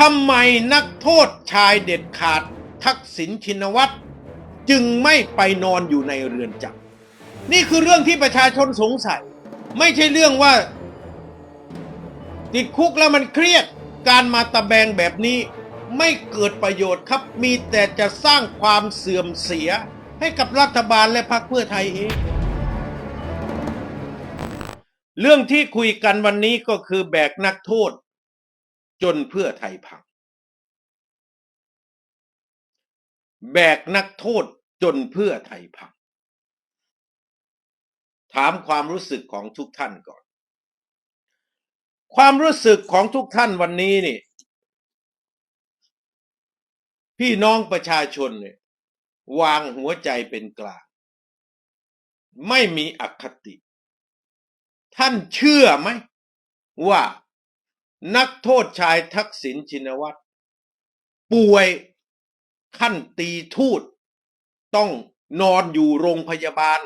ทำไมนักโทษชายเด็ดขาดทักษิณชินวัตรจึงไม่ไปนอนอยู่ในเรือนจำนี่คือเรื่องที่ประชาชนสงสัย ไม่ใช่เรื่องว่า ติดคุกแล้วมันเครียดการมาตะแบงแบบนี้ไม่เกิดประโยชน์ครับ มีแต่จะสร้างความเสื่อมเสียให้กับรัฐบาลและพรรคเพื่อไทยเอง เรื่องที่คุยกันวันนี้ก็คือแบกนักโทษ จนเพื่อไทยพัง แบกนักโทษจนเพื่อไทยพัง ถามความรู้สึกของทุกท่านก่อน ความรู้สึกของทุกท่านวันนี้นี่ พี่น้องประชาชนเนี่ยวางหัวใจเป็นกลาง ไม่มีอคติ ท่านเชื่อไหมว่า นักโทษชายทักษิณชินวัตร ป่วยขั้นตีทูตต้องนอนอยู่โรงพยาบาล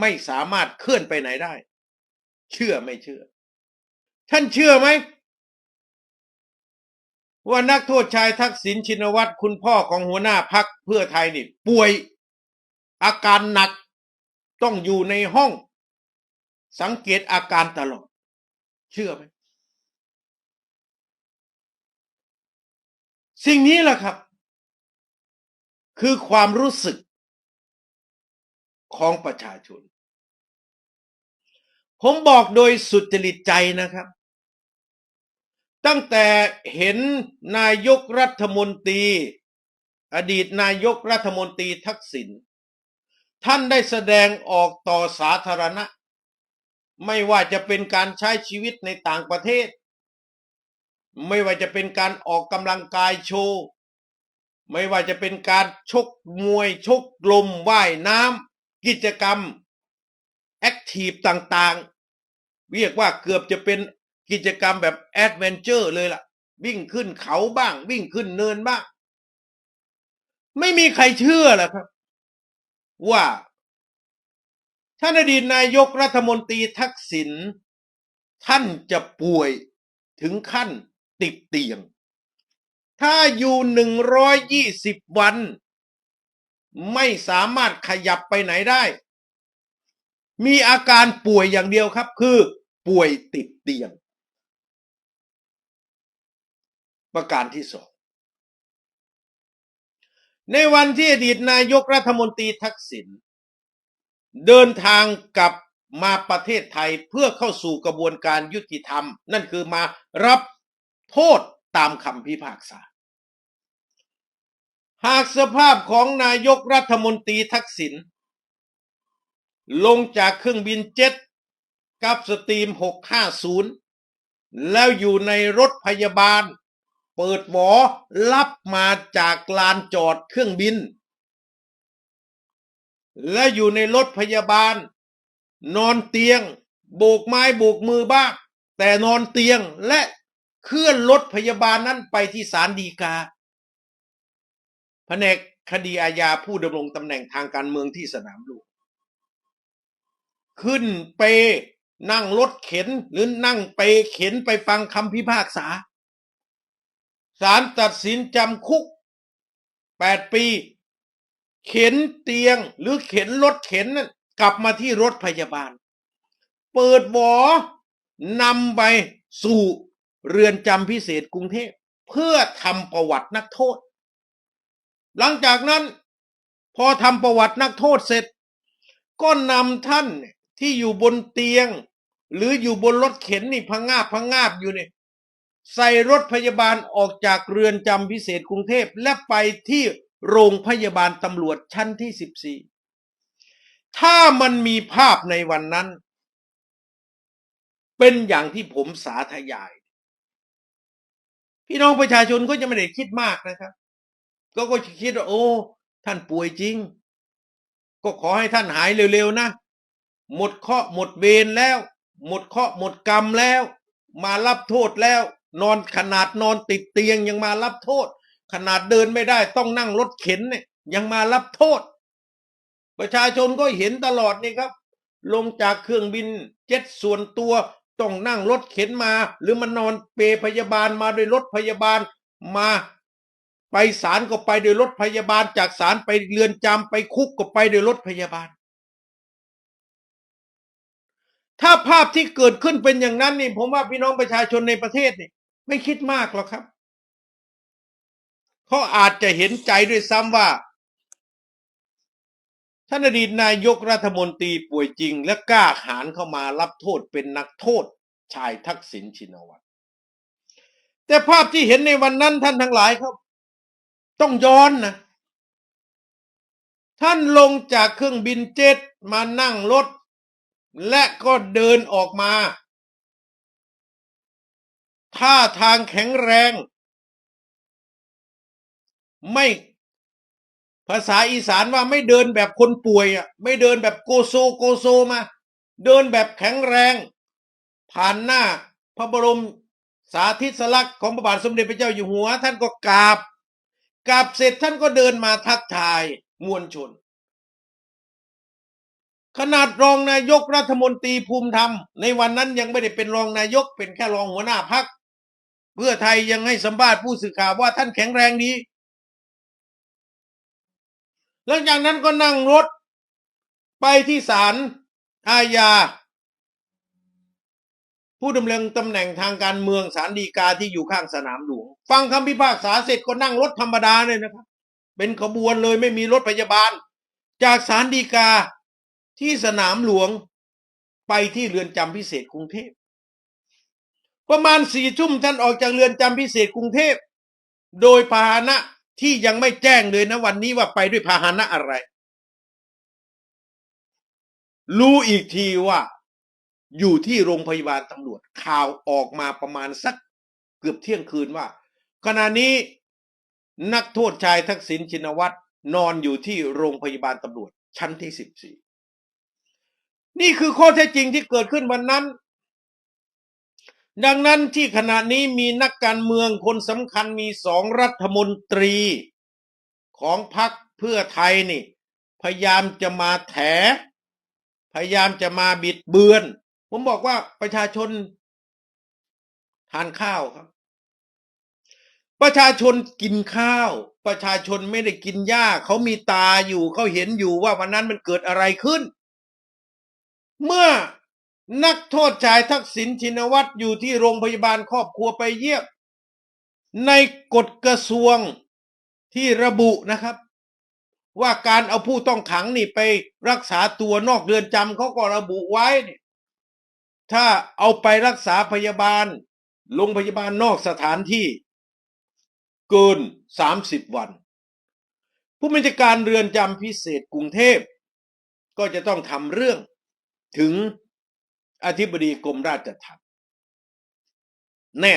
ไม่สามารถเคลื่อนไปไหนได้ เชื่อไม่เชื่อ ท่านเชื่อไหม ว่านักโทษชายทักษิณชินวัตรคุณพ่อของหัวหน้าพักเพื่อไทยนี่ ป่วยอาการหนักต้องอยู่ในห้อง สังเกตอาการตลอด เชื่อไหม สิ่งนี้แหละครับ คือความรู้สึกของประชาชน ผมบอกโดยสุจริตใจนะครับ ตั้งแต่เห็นนายกรัฐมนตรี อดีตนายกรัฐมนตรีทักษิณท่านได้แสดงออกต่อสาธารณะ ไม่ว่าจะเป็นการใช้ชีวิตในต่างประเทศ ไม่ว่าจะเป็นการออกกำลังกายโชว์ไม่ว่าจะเป็นการชกมวยชกลมว่ายน้ำกิจกรรมแอคทีฟต่างๆ เรียกว่าเกือบจะเป็นกิจกรรมแบบแอดเวนเจอร์เลยล่ะ วิ่งขึ้นเขาบ้าง วิ่งขึ้นเนินบ้าง ไม่มีใครเชื่อหรอกครับ ว่าท่านอดีตนายกรัฐมนตรีทักษิณท่านจะป่วยถึงขั้น ติดเตียง ถ้าอยู่หนึ่งร้อยยี่สิบวัน ไม่สามารถขยับไปไหนได้ มีอาการป่วยอย่างเดียวครับ คือป่วยติดเตียง ประการที่สองในวันที่อดีตนายกรัฐมนตรีทักษิณเดินทางกลับมาประเทศไทยเพื่อเข้าสู่กระบวนการยุติธรรม นั่นคือมารับ โทษตามคำพิพากษา หากสภาพของนายกรัฐมนตรีทักษิณลงจากเครื่องบินเจ็ตกับสตรีม 650 แล้วอยู่ในรถพยาบาล เปิดหวอรับมาจากลานจอดเครื่องบิน และอยู่ในรถพยาบาล นอนเตียง โบกไม้โบกมือบ้าง แต่นอนเตียงและ เคลื่อนรถพยาบาลนั้นไปที่ศาลฎีกาแผนกคดีอาญาผู้ดำรงตำแหน่งทางการเมืองที่สนามหลวงขึ้นเปนั่งรถเข็นหรือนั่งเปเข็นไปฟังคำพิพากษาศาลตัดสินจำคุกแปดปี เข็นเตียงหรือเข็นรถเข็นนั่นกลับมาที่รถพยาบาล เปิดหวอนำไปสู่ เรือนจำพิเศษกรุงเทพเพื่อทำประวัตินักโทษ หลังจากนั้นพอทำประวัตินักโทษเสร็จ ก็นำท่านที่อยู่บนเตียง หรืออยู่บนรถเข็นนี่พังงาบพังงาบอยู่เนี่ยใส่รถพยาบาลออกจากเรือนจำพิเศษกรุงเทพและไปที่โรงพยาบาลตำรวจชั้นที่สิบสี่ถ้ามันมีภาพในวันนั้น เป็นอย่างที่ผมสาธยาย พี่น้องประชาชนก็จะไม่ได้คิดมากนะครับ ก็ก็คิดว่าโอ้ ท่านป่วยจริง ก็ขอให้ท่านหายเร็วๆนะ หมดเคราะห์หมดเวรแล้ว หมดเคราะห์หมดกรรมแล้ว มารับโทษแล้ว นอนขนาดนอนติดเตียงยังมารับโทษ ขนาดเดินไม่ได้ต้องนั่งรถเข็นเนี่ยยังมารับโทษ ประชาชนก็เห็นตลอดนี่ครับ ลงจากเครื่องบินเจ็ตส่วนตัว ต้องนั่งรถเข็นมา หรือมันนอนเปพยาบาลมาโดยรถพยาบาลมา ไปศาลก็ไปโดยรถพยาบาลจากศาลไปเรือนจำไปคุกก็ไปโดยรถพยาบาล ถ้าภาพที่เกิดขึ้นเป็นอย่างนั้นนี่ผมว่าพี่น้องประชาชนในประเทศนี่ไม่คิดมากหรอกครับเขาอาจจะเห็นใจด้วยซ้ำว่า ท่านอดีตนายกรัฐมนตรีป่วยจริง และกล้าหาญเข้ามารับโทษเป็นนักโทษชายทักษิณชินวัตรแต่ภาพที่เห็นในวันนั้นท่านทั้งหลายครับ ต้องย้อนนะ ท่านลงจากเครื่องบินเจ็ตมานั่งรถ และก็เดินออกมาท่าทางแข็งแรง ไม่ ภาษาอีสานว่าไม่เดินแบบคนป่วยอะไม่เดินแบบโกโซโกโซมา เดินแบบแข็งแรง ผ่านหน้าพระบรมสาธิสลักษณ์ของพระบาทสมเด็จพระเจ้าอยู่หัว ท่านก็กราบกราบเสร็จท่านก็เดินมาทักทายมวลชน ขนาดรองนายกรัฐมนตรีภูมิธรรม ในวันนั้นยังไม่ได้เป็นรองนายกเป็นแค่รองหัวหน้าพักเพื่อไทยยังให้สัมภาษณ์ผู้สื่อข่าวว่าท่านแข็งแรงดี หลังจากนั้นก็นั่งรถไปที่ศาลอาญา ผู้ดำรงตำแหน่งทางการเมืองศาลฎีกาที่อยู่ข้างสนามหลวง ฟังคำพิพากษาเสร็จก็นั่งรถธรรมดาเลยนะครับ เป็นขบวนเลยไม่มีรถพยาบาล จากศาลฎีกาที่สนามหลวงไปที่เรือนจำพิเศษกรุงเทพ ประมาณสี่ทุ่มท่านออกจากเรือนจำพิเศษกรุงเทพ โดยพาหนะ ที่ยังไม่แจ้งเลยนะวันนี้ว่าไปด้วยพาหนะอะไร รู้อีกทีว่า อยู่ที่โรงพยาบาลตำรวจข่าวออกมาประมาณสักเกือบเที่ยงคืนว่า ขณะนี้นักโทษชายทักษิณชินวัตรนอนอยู่ที่โรงพยาบาลตำรวจชั้นที่สิบสี่นี่คือข้อเท็จจริงที่เกิดขึ้นวันนั้น ดังนั้นที่ขณะนี้มีนักการเมืองคนสำคัญมีสองรัฐมนตรีของพรรคเพื่อไทยนี่ พยายามจะมาแถ พยายามจะมาบิดเบือน ผมบอกว่าประชาชนทานข้าวครับ ประชาชนกินข้าว ประชาชนไม่ได้กินหญ้าเขามีตาอยู่เขาเห็นอยู่ว่าวันนั้นมันเกิดอะไรขึ้น เมื่อ นักโทษชายทักษิณชินวัตรอยู่ที่โรงพยาบาลครอบครัวไปเยี่ยมในกฎกระทรวงที่ระบุนะครับ ว่าการเอาผู้ต้องขังนี่ไปรักษาตัวนอกเรือนจำเขาก็ระบุไว้เนี่ยถ้าเอาไปรักษาพยาบาลโรงพยาบาลนอกสถานที่ เกินสามสิบวัน ผู้บัญชาการเรือนจำพิเศษกรุงเทพ ก็จะต้องทำเรื่องถึง อธิบดีกรมราชทัณฑ์แน่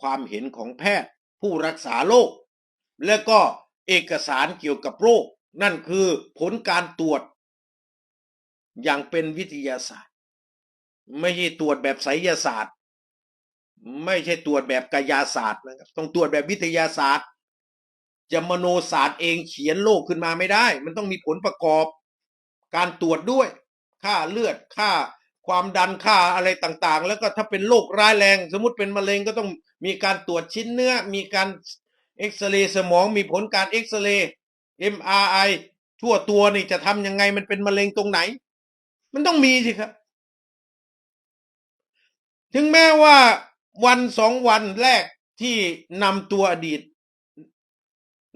ความเห็นของแพทย์ผู้รักษาโรคและก็เอกสารเกี่ยวกับโรค นั่นคือผลการตรวจ อย่างเป็นวิทยาศาสตร์ ไม่ใช่ตรวจแบบไสยศาสตร์ ไม่ใช่ตรวจแบบกายาศาสตร์นะครับต้องตรวจแบบวิทยาศาสตร์ จะมโนศาสตร์เองเขียนโรคขึ้นมาไม่ได้ มันต้องมีผลประกอบ การตรวจด้วย ค่าเลือดค่า ความดันค่าอะไรต่างๆ แล้วก็ถ้าเป็นโรคร้ายแรง สมมติเป็นมะเร็งก็ต้องมีการตรวจชิ้นเนื้อ มีการเอ็กซเรย์สมองมีผลการเอ็กซเรย์ MRI ทั่วตัวนี่จะทำยังไงมันเป็นมะเร็งตรงไหน มันต้องมีสิครับ ถึงแม้ว่าวันสองวันแรกที่นำตัวอดีต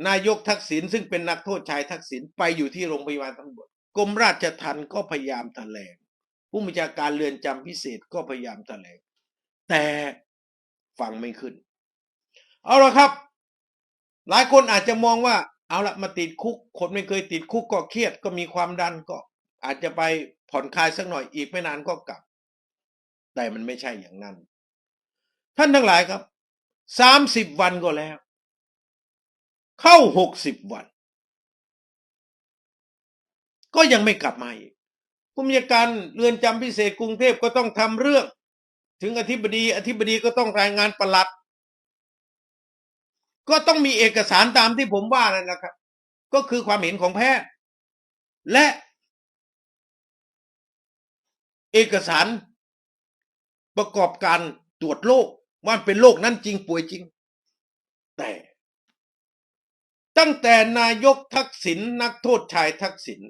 นายกทักษิณซึ่งเป็นนักโทษชายทักษิณไปอยู่ที่โรงพยาบาลตำรวจกรมราชทัณฑ์ก็พยายามแถลง ผู้บัญชาการเรือนจำพิเศษก็พยายามแถลงแต่ฟังไม่ขึ้น เอาละครับ หลายคนอาจจะมองว่า เอาละมาติดคุก คนไม่เคยติดคุกก็เครียดก็มีความดันก็อาจจะไปผ่อนคลายสักหน่อยอีกไม่นานก็กลับ แต่มันไม่ใช่อย่างนั้น ท่านทั้งหลายครับสามสิบวันก็แล้ว เข้าหกสิบวัน ก็ยังไม่กลับมาอีก ผู้มีการเรือนจำพิเศษกรุงเทพก็ต้องทำเรื่อง ถึงอธิบดี อธิบดีก็ต้องรายงานประหลัด ก็ต้องมีเอกสารตามที่ผมว่านั่นนะครับ ก็คือความเห็นของแพทย์ และเอกสารประกอบการตรวจโรคว่าเป็นโรคนั้นจริงป่วยจริง แต่ตั้งแต่นายกทักษิณนักโทษชายทักษิณ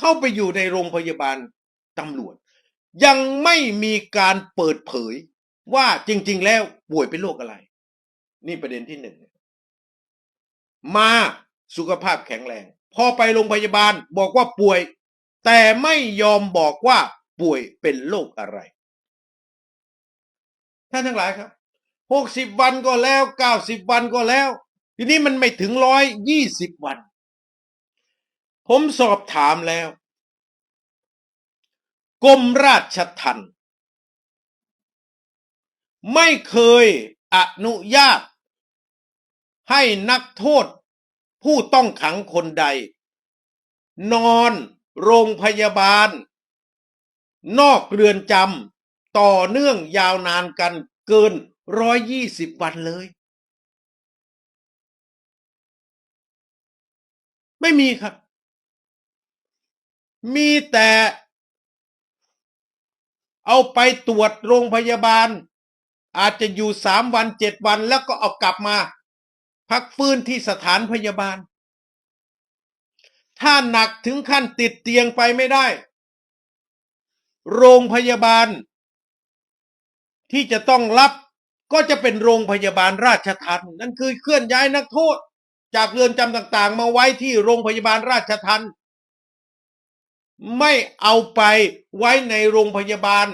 เข้าไปอยู่ในโรงพยาบาลตำรวจ ยังไม่มีการเปิดเผยว่าจริง ๆ แล้วป่วยเป็นโรคอะไร นี่ประเด็นที่หนึ่งมาสุขภาพแข็งแรง พอไปโรงพยาบาลบอกว่าป่วย แต่ไม่ยอมบอกว่าป่วยเป็นโรคอะไรท่านทั้งหลายครับหกสิบวันก็แล้วเก้าสิบวันก็แล้ว ทีนี้มันไม่ถึงร้อยยี่สิบวัน ผมสอบถามแล้วกรมราชทัณฑ์ไม่เคยอนุญาต ให้นักโทษผู้ต้องขังคนใด นอนโรงพยาบาล นอกเรือนจำต่อเนื่องยาวนานกันเกินร้อยยี่สิบวันเลย ไม่มีครับ มีแต่เอาไปตรวจโรงพยาบาล อาจจะอยู่สามวันเจ็ดวันแล้วก็เอากลับมา พักฟื้นที่สถานพยาบาล ถ้าหนักถึงขั้นติดเตียงไปไม่ได้ โรงพยาบาล ที่จะต้องรับก็จะเป็นโรงพยาบาลราชทัณฑ์นั่นคือเคลื่อนย้ายนักโทษ จากเรือนจำต่างๆ มาไว้ที่โรงพยาบาลราชทัณฑ์ ไม่เอาไปไว้ในโรงพยาบาล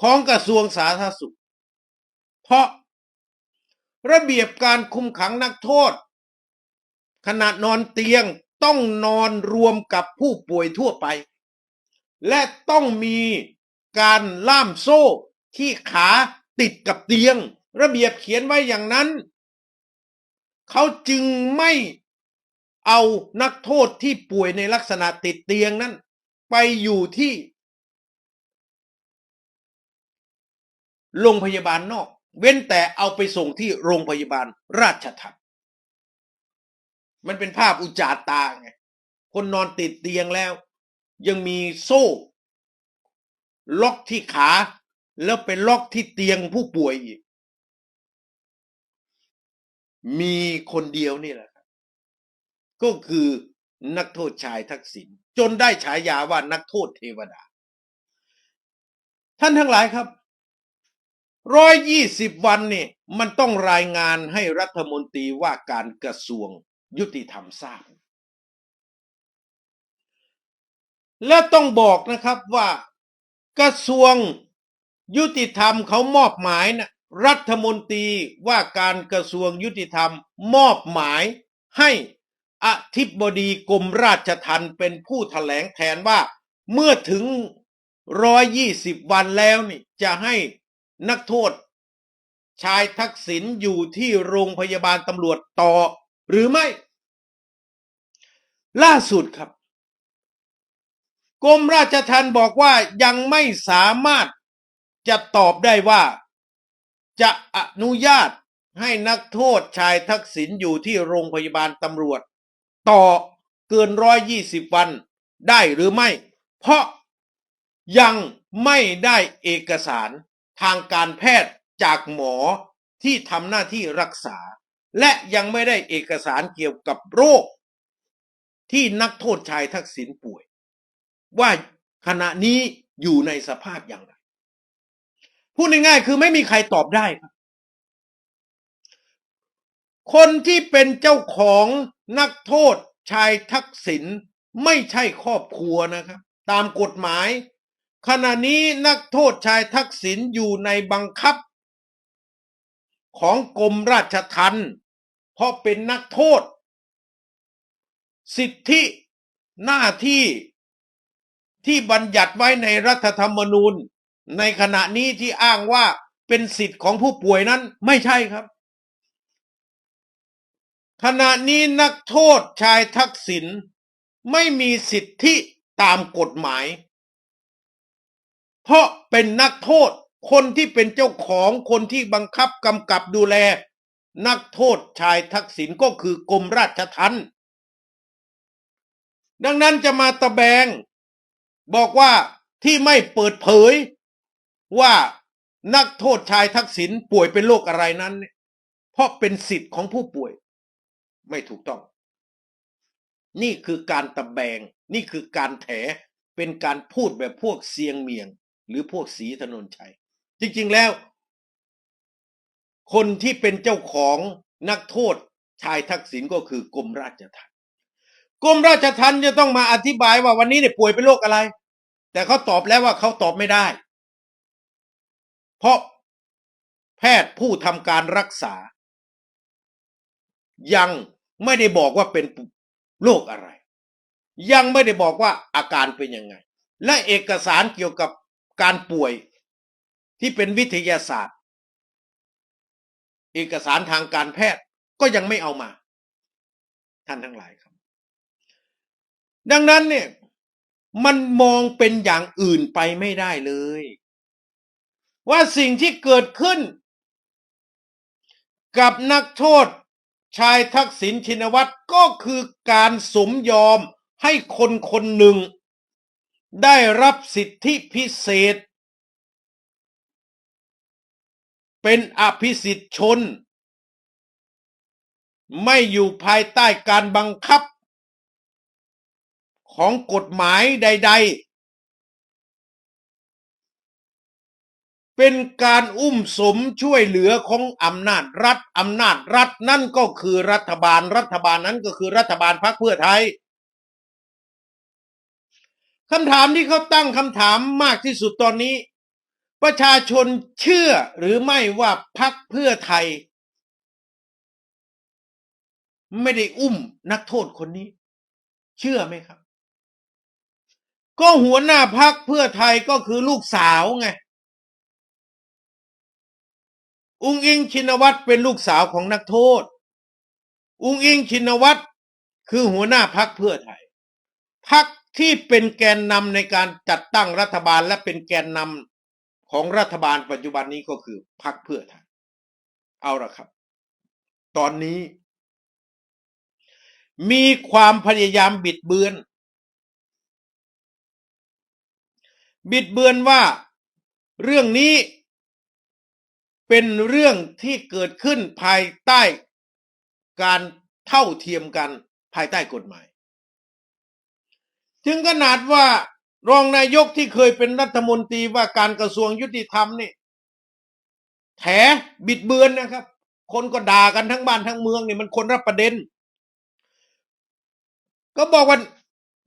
ของกระทรวงสาธารณสุข เพราะระเบียบการคุมขังนักโทษ ขณะนอนเตียงต้องนอนรวมกับผู้ป่วยทั่วไป และต้องมีการล่ามโซ่ที่ขาติดกับเตียง ระเบียบเขียนไว้อย่างนั้น เขาจึงไม่ เอานักโทษที่ป่วยในลักษณะติดเตียงนั้น ไปอยู่ที่ โรงพยาบาลนอก เว้นแต่เอาไปส่งที่โรงพยาบาลราชทัณฑ์มันเป็นภาพอุจจาตาไงคนนอนติดเตียงแล้ว ยังมีโซ่ ล็อกที่ขา แล้วไปล็อกที่เตียงผู้ป่วยอีกมีคนเดียวนี่แหละ ก็คือนักโทษชายทักษิณจนได้ฉายาว่านักโทษเทวดา ท่านทั้งหลายครับร้อยยี่สิบวันนี่มันต้องรายงานให้รัฐมนตรีว่าการกระทรวงยุติธรรมทราบ และต้องบอกนะครับว่ากระทรวงยุติธรรมเขามอบหมายนะรัฐมนตรีว่าการกระทรวงยุติธรรมมอบหมายให้ อธิบดีกรมราชทัณฑ์เป็นผู้ถแถลงแทนว่า เมื่อถึงร้อยยี่สิบวันแล้วนี่จะให้นักโทษ ชายทักษิณอยู่ที่โรงพยาบาลตำรวจต่อ หรือไม่ ล่าสุดครับกรมราชทัณฑ์บอกว่ายังไม่สามารถจะตอบได้ว่า จะอนุญาตให้นักโทษชายทักษิณอยู่ที่โรงพยาบาลตำรวจ ต่อเกินร้อยยี่สิบวันได้หรือไม่ เพราะยังไม่ได้เอกสารทางการแพทย์จากหมอที่ทำหน้าที่รักษา และยังไม่ได้เอกสารเกี่ยวกับโรค ที่นักโทษชายทักษิณป่วย ว่าขณะนี้อยู่ในสภาพอย่างไรพูดง่ายๆคือไม่มีใครตอบได้ครับ คนที่เป็นเจ้าของนักโทษชายทักษิณไม่ใช่ครอบครัวนะครับ ตามกฎหมาย ขณะนี้นักโทษชายทักษิณอยู่ในบังคับ ของกรมราชทัณฑ์เพราะเป็นนักโทษ สิทธิหน้าที่ที่บัญญัติไว้ในรัฐธรรมนูญ ในขณะนี้ที่อ้างว่าเป็นสิทธิ์ของผู้ป่วยนั้นไม่ใช่ครับ ขณะนี้นักโทษชายทักษิณไม่มีสิทธิตามกฎหมาย เพราะเป็นนักโทษคนที่เป็นเจ้าของคนที่บังคับกำกับดูแล นักโทษชายทักษิณก็คือกรมราชทัณฑ์ดังนั้นจะมาตะแบง บอกว่าที่ไม่เปิดเผย ว่านักโทษชายทักษิณป่วยเป็นโรคอะไรนั้น เพราะเป็นสิทธิ์ของผู้ป่วย ไม่ถูกต้อง นี่คือการตะแบง นี่คือการแถ เป็นการพูดแบบพวกเซียงเมียง หรือพวกสีถนนชัย จริง ๆแล้ว คนที่เป็นเจ้าของนักโทษชายทักษิณก็คือกรมราชทัณฑ์กรมราชทัณฑ์จะต้องมาอธิบายว่าวันนี้เนี่ยป่วยเป็นโรคอะไร แต่เขาตอบแล้วว่าเขาตอบไม่ได้ เพราะแพทย์ผู้ทำการรักษา ยัง ไม่ได้บอกว่าเป็นโรคอะไร ยังไม่ได้บอกว่าอาการเป็นยังไง และเอกสารเกี่ยวกับการป่วยที่เป็นวิทยาศาสตร์ เอกสารทางการแพทย์ก็ยังไม่เอามา ท่านทั้งหลายครับ ดังนั้นเนี่ยมันมองเป็นอย่างอื่นไปไม่ได้เลย ว่าสิ่งที่เกิดขึ้น กับนักโทษ ชายทักษิณชินวัตรก็คือการสมยอมให้คนคนหนึ่ง ได้รับสิทธิพิเศษ เป็นอภิสิทธิชน ไม่อยู่ภายใต้การบังคับ ของกฎหมายใด ๆ เป็นการอุ้มสมช่วยเหลือของอำนาจรัฐอำนาจรัฐนั่นก็คือรัฐบาลรัฐบาลนั้นก็คือรัฐบาลพรรคเพื่อไทยคำถามที่เขาตั้งคำถามมากที่สุดตอนนี้ ประชาชนเชื่อหรือไม่ว่าพรรคเพื่อไทย ไม่ได้อุ้มนักโทษคนนี้ เชื่อไหมครับ ก็หัวหน้าพักเพื่อไทยก็คือลูกสาวไง อุงอิงชินวัตรเป็นลูกสาวของนักโทษ อุงอิงชินวัตรคือหัวหน้าพักเพื่อไทยพักที่เป็นแกนนำในการจัดตั้งรัฐบาลและเป็นแกนนำของรัฐบาลปัจจุบันนี้ก็คือพักเพื่อไทย เอาละครับ ตอนนี้ มีความพยายามบิดเบือน บิดเบือนว่าเรื่องนี้ เป็นเรื่องที่เกิดขึ้นภายใต้การเท่าเทียมกันภายใต้กฎหมาย ถึงขนาดว่ารองนายกที่เคยเป็นรัฐมนตรีว่าการกระทรวงยุติธรรมนี่แถบิดเบือนนะครับ คนก็ด่ากันทั้งบ้านทั้งเมืองนี่มันคนรับประเด็น ก็บอกว่า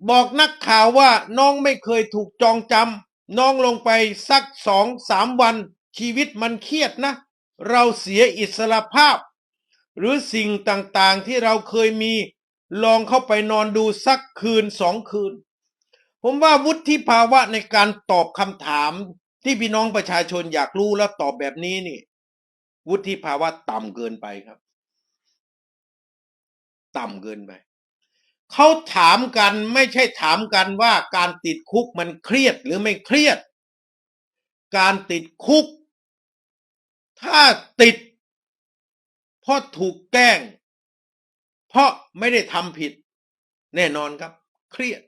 บอกนักข่าวว่าน้องไม่เคยถูกจองจำน้องลงไปสักสองสามวัน ชีวิตมันเครียดนะ เราเสียอิสระภาพ หรือสิ่งต่างๆที่เราเคยมีลองเข้าไปนอนดูสักคืนสองคืน ผมว่าวุฒิภาวะในการตอบคำถามที่พี่น้องประชาชนอยากรู้แล้วตอบแบบนี้นี่ วุฒิภาวะต่ำเกินไปครับ ต่ำเกินไปเขาถามกันไม่ใช่ถามกันว่าการติดคุกมันเครียดหรือไม่เครียด การติดคุก ถ้าติด เพราะถูกแกล้ง เพราะไม่ได้ทำผิด แน่นอนครับ เครียด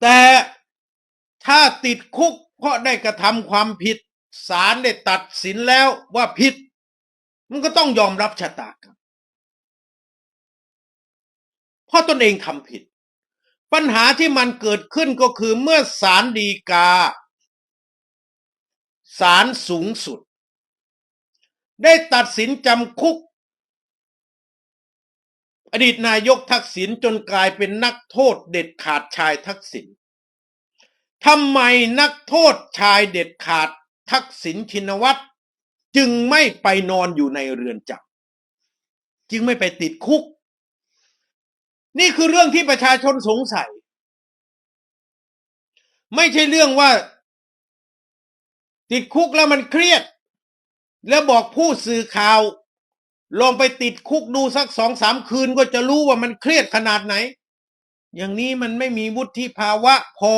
แต่ถ้าติดคุก เพราะได้กระทำความผิดศาลได้ตัดสินแล้วว่าผิด มันก็ต้องยอมรับชะตากรรมเพราะตนเองทำผิด ปัญหาที่มันเกิดขึ้นก็คือเมื่อศาลฎีกาศาลสูงสุด ได้ตัดสินจำคุก อดีตนายกทักษิณจนกลายเป็นนักโทษเด็ดขาดชายทักษิณทำไมนักโทษชายเด็ดขาดทักษิณชินวัตรจึงไม่ไปนอนอยู่ในเรือนจำจึงไม่ไปติดคุก นี่คือเรื่องที่ประชาชนสงสัย ไม่ใช่เรื่องว่า ติดคุกแล้วมันเครียด แล้วบอกผู้สื่อข่าว ลองไปติดคุกดูสักสองสามคืนก็จะรู้ว่ามันเครียดขนาดไหน อย่างนี้มันไม่มีวุฒิภาวะพอ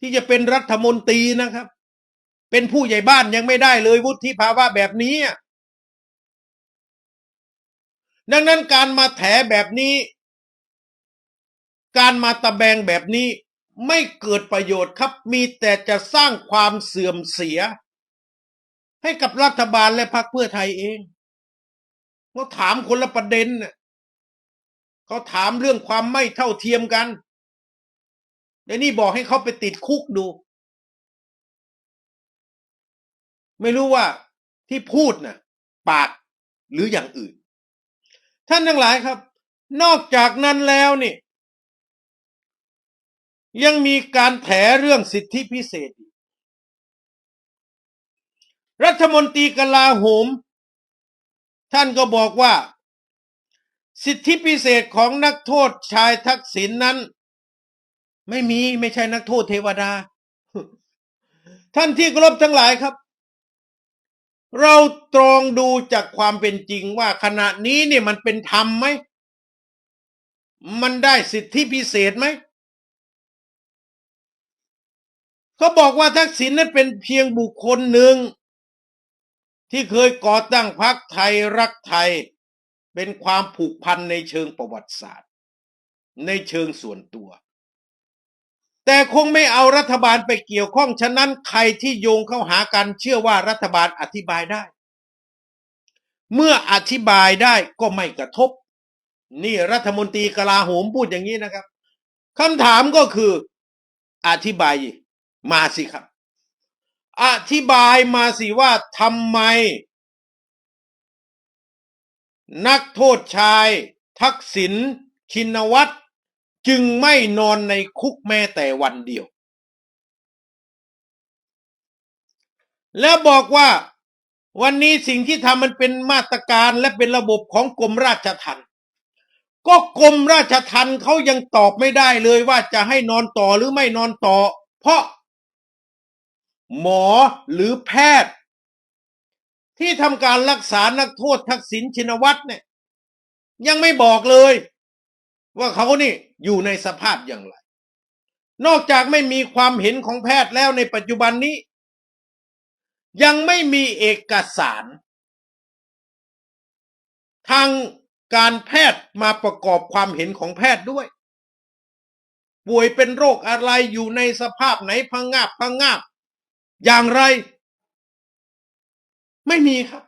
ที่จะเป็นรัฐมนตรีนะครับ เป็นผู้ใหญ่บ้านยังไม่ได้เลยวุฒิภาวะแบบนี้ ดังนั้นการมาแถแบบนี้ การมาตะแบงแบบนี้ไม่เกิดประโยชน์ครับ มีแต่จะสร้างความเสื่อมเสีย ให้กับรัฐบาลและพรรคเพื่อไทยเองเขาถามคนละประเด็นน่ะเขาถามเรื่องความไม่เท่าเทียมกันเดี๋ยวนี้บอกให้เขาไปติดคุกดู ไม่รู้ว่าที่พูดน่ะ ปากหรืออย่างอื่น ท่านทั้งหลายครับ นอกจากนั้นแล้วนี่ ยังมีการแถเรื่องสิทธิพิเศษอ รัฐมนตรีกลาโหม ท่านก็บอกว่า สิทธิพิเศษของนักโทษชายทักษิณนนั้น ไม่มีไม่ใช่นักโทษเทวดา ท่านที่เคารพทั้งหลายครับ เราตรองดูจากความเป็นจริงว่าขณะนี้เนี่ยมันเป็นธรรมไหม มันได้สิทธิพิเศษไหมเขาบอกว่าทักษิณนั้นเป็นเพียงบุคคลหนึ่ง ที่เคยก่อตั้งพรรคไทยรักไทย เป็นความผูกพันในเชิงประวัติศาสตร์ ในเชิงส่วนตัว แต่คงไม่เอารัฐบาลไปเกี่ยวข้อง ฉะนั้นใครที่โยงเข้าหากันเชื่อว่ารัฐบาลอธิบายได้ เมื่ออธิบายได้ก็ไม่กระทบ นี่รัฐมนตรีกลาโหมพูดอย่างนี้นะครับคำถามก็คืออธิบายมาสิครับ อธิบายมาสิว่าทำไม นักโทษชาย ทักษิณชินวัตรจึงไม่นอนในคุกแม้แต่วันเดียว แล้วบอกว่าวันนี้สิ่งที่ทำมันเป็นมาตรการและเป็นระบบของกรมราชทัณฑ์ก็กรมราชทัณฑ์เขายังตอบไม่ได้เลยว่าจะให้นอนต่อหรือไม่นอนต่อ เพราะ หมอหรือแพทย์ ที่ทำการรักษานักโทษทักษิณชินวัตรเนี่ย ยังไม่บอกเลย ว่าเขานี่อยู่ในสภาพอย่างไร นอกจากไม่มีความเห็นของแพทย์แล้วในปัจจุบันนี้ ยังไม่มีเอกสาร ทางการแพทย์มาประกอบความเห็นของแพทย์ด้วย ป่วยเป็นโรคอะไรอยู่ในสภาพไหนพังงาบพังงาบ อย่างไร ไม่มีครับ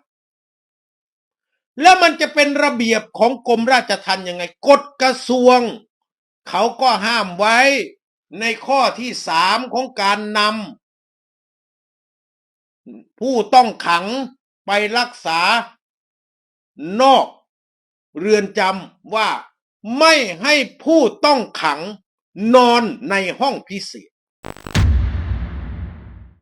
แล้วมันจะเป็นระเบียบของกรมราชทัณฑ์ยังไงกฎกระทรวง เขาก็ห้ามไว้ในข้อที่สามของการนำผู้ต้องขังไปรักษานอกเรือนจำว่าไม่ให้ผู้ต้องขังนอนในห้องพิเศษ